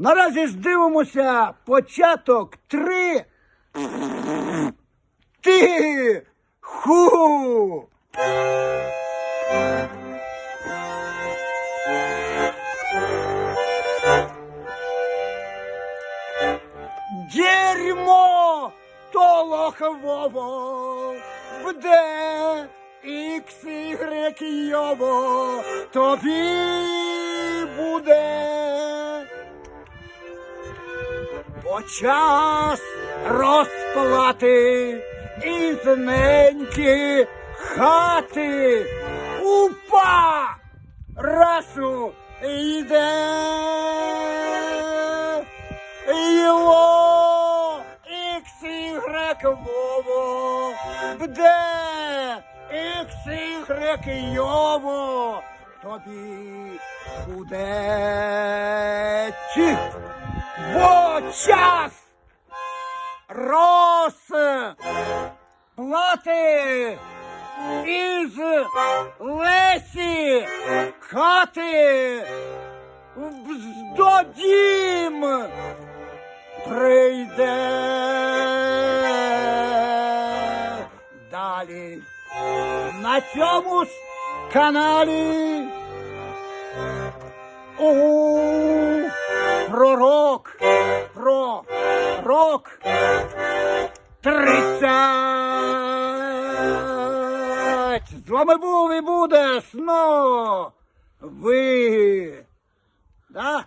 Наразі ж дивимося початок три. Ти ху. Дерьмо толохового вде ікс ігрек йово тобі буде. Бо час розплати із неньки хати. Упа! Расу йде. Його ікс ігрек вово бде ікс ігрек йово тобі буде ті бо час. Розплати із лесі хати вздодім прийде. Далі. На цьому ж каналі у пророк сорок, тридцять. З вами був і буде сно. Ви. Да?